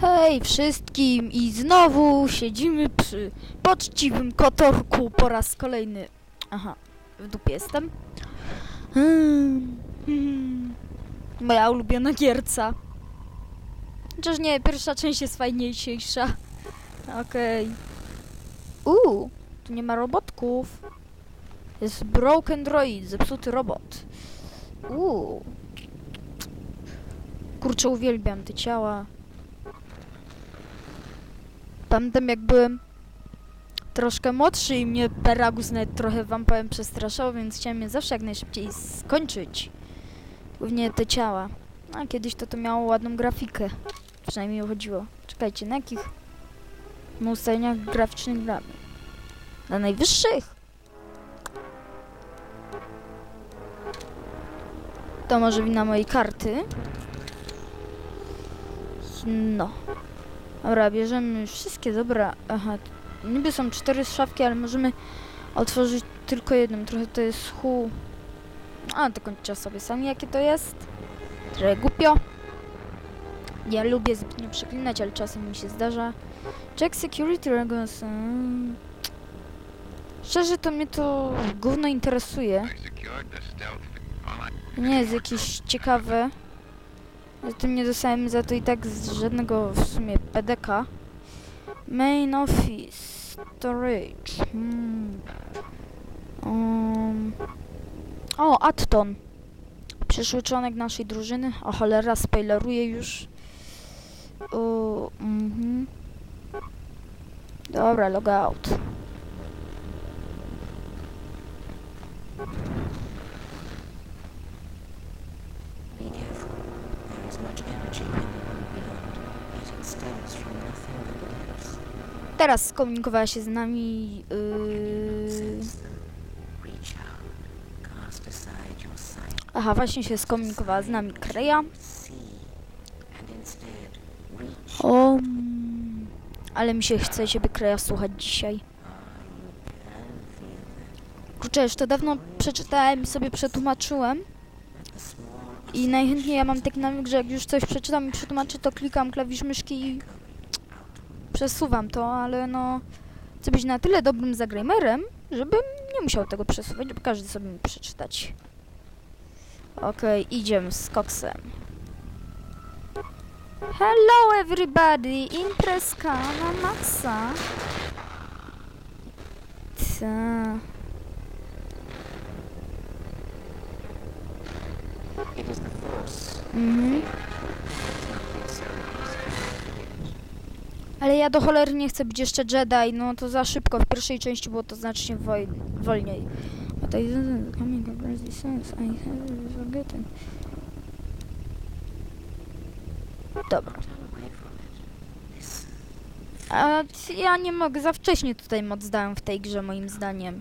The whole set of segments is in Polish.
Hej wszystkim i znowu siedzimy przy poczciwym kotorku po raz kolejny. Aha, w dupie jestem. Hmm, hmm. Moja ulubiona gierca. Chociaż nie, pierwsza część jest fajniejsza. Okej. Uuu, tu nie ma robotków. Jest broken droid, zepsuty robot. Uuu. Kurczę, uwielbiam te ciała. Pamiętam jak byłem troszkę młodszy i mnie Peragus nawet trochę wam powiem przestraszał, więc chciałem je zawsze jak najszybciej skończyć. Głównie te ciała. A kiedyś to to miało ładną grafikę. Przynajmniej chodziło. Czekajcie, na jakich na ustaleniach graficznych gramy? Na najwyższych? To może wina mojej karty. No. Dobra, bierzemy wszystkie, dobra. Aha, niby są cztery szafki, ale możemy otworzyć tylko jedną. Trochę to jest hu. A, to kończę sobie sami, jakie to jest. Trochę głupio. Ja lubię zbytnio przeklinać, ale czasem mi się zdarza. Check security regulations. Mm. Szczerze to mnie to gówno interesuje. Nie jest jakieś ciekawe. Zatem nie dostałem za to i tak żadnego w sumie PDK. Main Office. Storage. Hmm. Um. O, Atton. Przyszły członek naszej drużyny. O cholera, spoileruję już. O, mhm. Dobra, logout. There is much energy in the world beyond, yet it stems from nothing but bliss. Teraz skomunikowała się z nami. Yy... Aha, właśnie się skomunikowała z nami Kreja. O, ale mi się chce ciebie Kreja słuchać dzisiaj. Kurczę, już to dawno przeczytałem i sobie przetłumaczyłem. I najchętniej ja mam taki nawyk, że jak już coś przeczytam i przetłumaczę, to klikam klawisz myszki i przesuwam to, ale no... Chcę być na tyle dobrym zagramerem, żebym nie musiał tego przesuwać, żeby każdy sobie przeczytać. Okej, idziemy z koksem. Hello everybody! Imprezka na maksa! Ta. Mhm. Ale ja do cholery nie chcę być jeszcze Jedi, no to za szybko. W pierwszej części było to znacznie woj- wolniej. But didn't coming I have forgotten. Dobra. A ja nie mogę, za wcześnie tutaj moc dałem w tej grze moim zdaniem.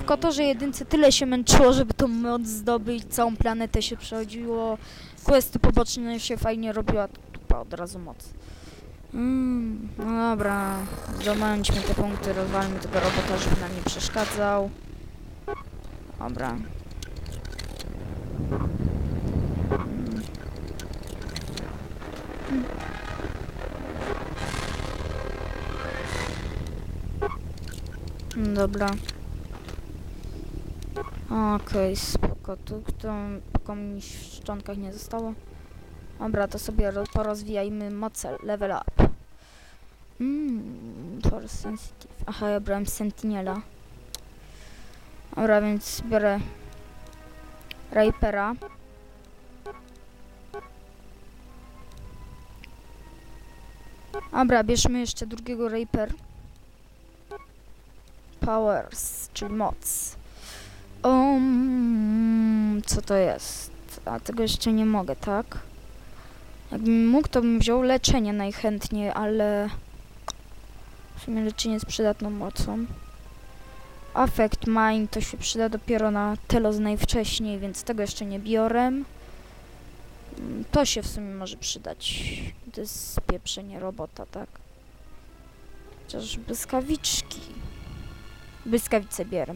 W Kotorze jedynce tyle się męczyło, żeby tą moc zdobyć, całą planetę się przechodziło, questy poboczne się fajnie robiła, tupa od razu moc. Mm, no dobra, zdobądźmy te punkty, rozwalmy tego robota, żeby nam nie przeszkadzał. Dobra. Mm. Dobra. Okej, spoko. Tu spoko mi w szczątkach nie zostało. Dobra, to sobie ro- porozwijajmy moce. Level up. Mmm, force sensitive. Aha, ja brałem Sentinela. Dobra, więc biorę Ripera. Dobra, bierzmy jeszcze drugiego Raper. Powers, czyli moc. Um, co to jest? A tego jeszcze nie mogę, tak? Jakbym mógł, to bym wziął leczenie najchętniej, ale... W sumie leczenie jest przydatną mocą. Affect Mind to się przyda dopiero na telos najwcześniej, więc tego jeszcze nie biorę. Mm, To się w sumie może przydać. To jest spieprzenie robota, tak? Chociaż błyskawiczki. Błyskawice bierę.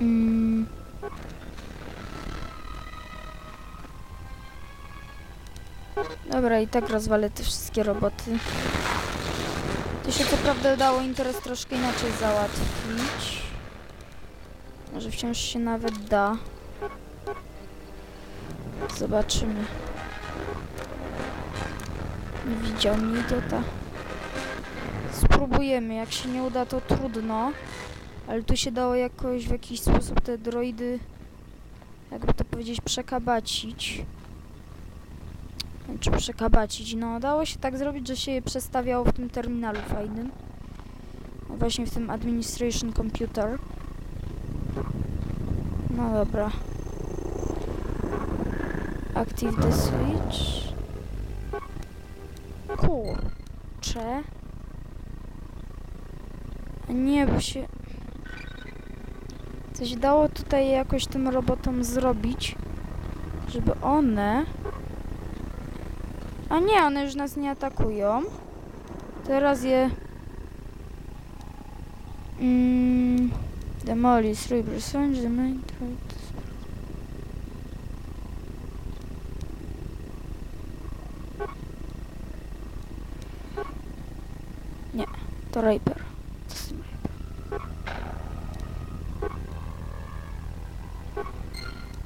Mm. Dobra, i tak rozwalę te wszystkie roboty. To się co prawda dało interes troszkę inaczej załatwić. Może wciąż się nawet da. Zobaczymy. Nie widział mnie idiota. Spróbujemy. Jak się nie uda, to trudno. Ale tu się dało jakoś w jakiś sposób te droidy, jakby to powiedzieć, przekabacić. Czy przekabacić? No, dało się tak zrobić, że się je przestawiało w tym terminalu fajnym. No właśnie w tym Administration Computer. No dobra. Active the switch. Kurczę. Nie, bo się... Coś dało tutaj jakoś tym robotom zrobić, żeby one... A nie, one już nas nie atakują. Teraz je... Mm, demolish 3%, the main. Nie, to Raper. Co z Raper?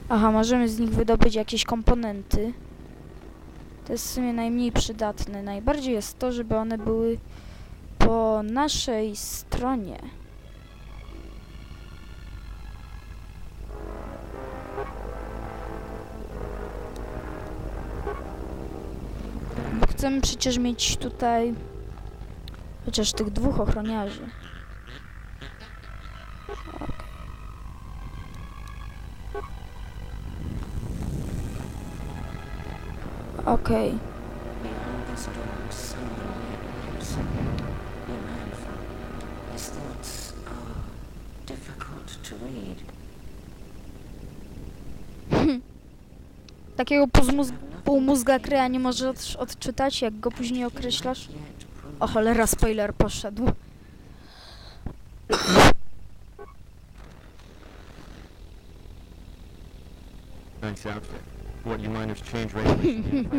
Aha, możemy z nich wydobyć jakieś komponenty. To jest w sumie najmniej przydatne. Najbardziej jest to, żeby one były po naszej stronie. Bo chcemy przecież mieć tutaj chociaż tych dwóch ochroniarzy. Difficult to read. Takiego półmóz półmózga kryja nie może od odczytać, jak go później określasz. O cholera, spoiler poszedł. Nice outfit.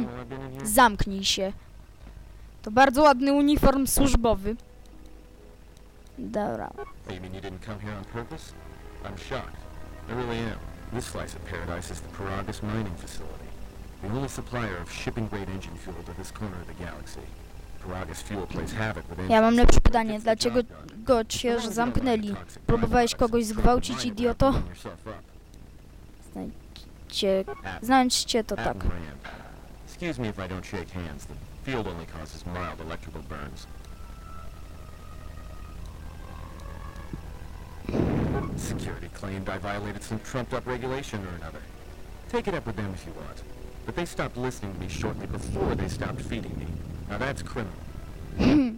Zamknij się. To bardzo ładny uniform służbowy. Dobra. You mean you didn't come here on purpose? I'm shocked. I really am. This slice of paradise is the Paragus mining facility. The only supplier of shipping-grade engine fuel to this corner of the galaxy. Paragus fuel plays havoc with engines. Ja mam lepsze pytanie. Dlaczego go cię zamknęli? Próbowałeś kogoś zgwałcić, idioto? blowing yourself up. Cię... At- Znajdźcie to tak. Excuse me if I don't shake hands. The field only causes mild electrical burns. Security claimed I violated some trumped-up regulation or another. Take it up with them if you want. But they stopped listening to me shortly before they stopped feeding me. Now that's criminal.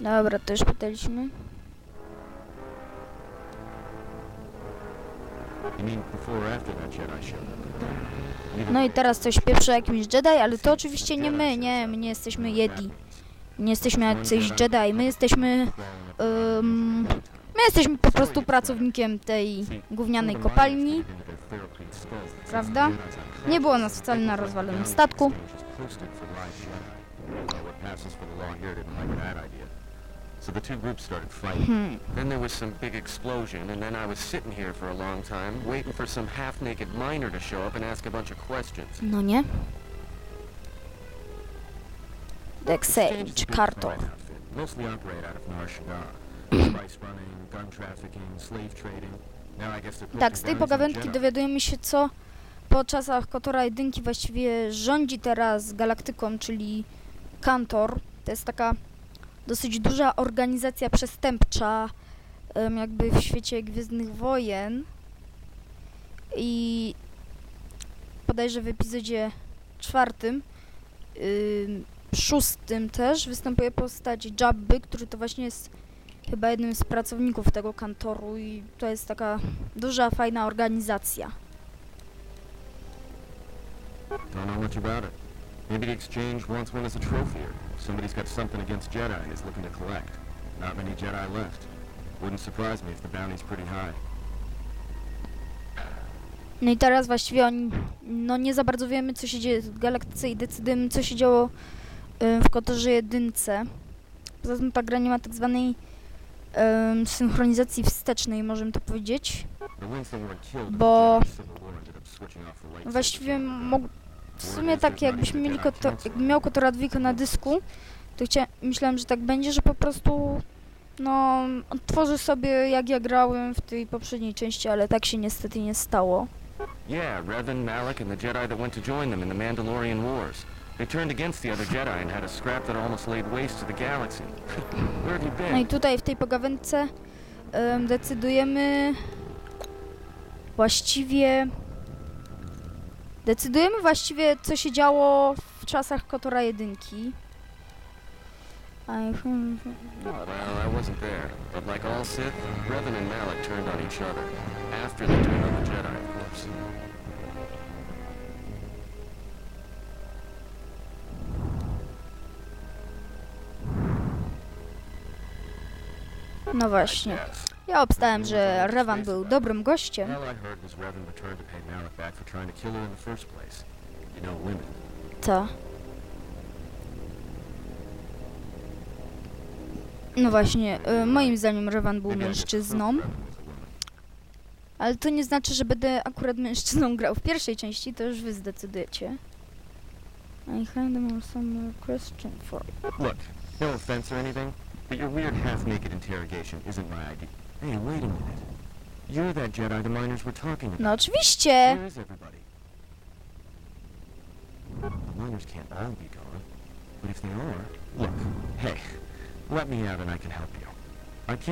Dobra, to już pytaliśmy. No i teraz coś pieprzy jakimś Jedi, ale to oczywiście nie my, nie, my nie jesteśmy Jedi. Nie jesteśmy jacyś Jedi, my jesteśmy... Um, my jesteśmy po prostu pracownikiem tej gównianej kopalni. prawda? Nie było nas wcale na rozwalonym statku. So the two groups started fighting. Hmm. Then there was some big explosion, and then I was sitting here for a long time, waiting for some half-naked miner to show up and ask a bunch of questions. No nie? Exchange Kartor. crime outfit, Mostly operate out of Nar. Spice running, gun trafficking, slave trading. Now I guess they're Tak, z tej pogawędki dowiadujemy się, co po czasach Kotora Jedynki właściwie rządzi teraz galaktyką, czyli Kantor. To jest taka dosyć duża organizacja przestępcza, jakby w świecie Gwiezdnych Wojen. I bodajże w epizodzie czwartym, ym, szóstym też występuje postać Jabby, który to właśnie jest chyba jednym z pracowników tego kantoru i to jest taka duża, fajna organizacja. Don't know it. Maybe the exchange wants one as a trophy, or somebody's got something against Jedi and is looking to collect. Not many Jedi left. Wouldn't surprise me if the bounty's pretty high. No i teraz właściwie oni, no nie za bardzo wiemy, co się dzieje w galaktyce i decydujemy, co się działo w Kotorze jedynce. Poza tym ta gra nie ma tak zwanej em, synchronizacji wstecznej, możemy to powiedzieć. Bo właściwie w sumie tak jakbyśmy mieli Kotor, jakbym miał Kotora dwójkę na dysku, to chcia, myślałem, że tak będzie, że po prostu no odtworzę sobie jak ja grałem w tej poprzedniej części, ale tak się niestety nie stało. Yeah, Revan, Malik, and the Jedi that went to join them in the Mandalorian Wars. They turned against the other Jedi and had a scrap that almost laid waste to the galaxy. Where have you No i been? tutaj w tej pogawędce em, decydujemy właściwie decydujemy właściwie co się działo w czasach Kotora jedynki. Well, I wasn't there, but like all Sith, Revan and Malik turned on each other. After they turned on the Jedi, of course. No właśnie. Ja obstałem, że Revan był dobrym gościem. Ta. No właśnie, y, moim zdaniem Revan był mężczyzną, ale to nie znaczy, że będę akurat mężczyzną grał w pierwszej części, to już wy zdecydujecie. I have some question for you. Look, no offense or anything, but your weird half-naked interrogation isn't my idea. Hey, wait a minute. You're that Jedi the miners were talking about. No oczywiście! Where is everybody? The miners can't all be gone. But if they are... Look, hey, let me out and I can help you. I can't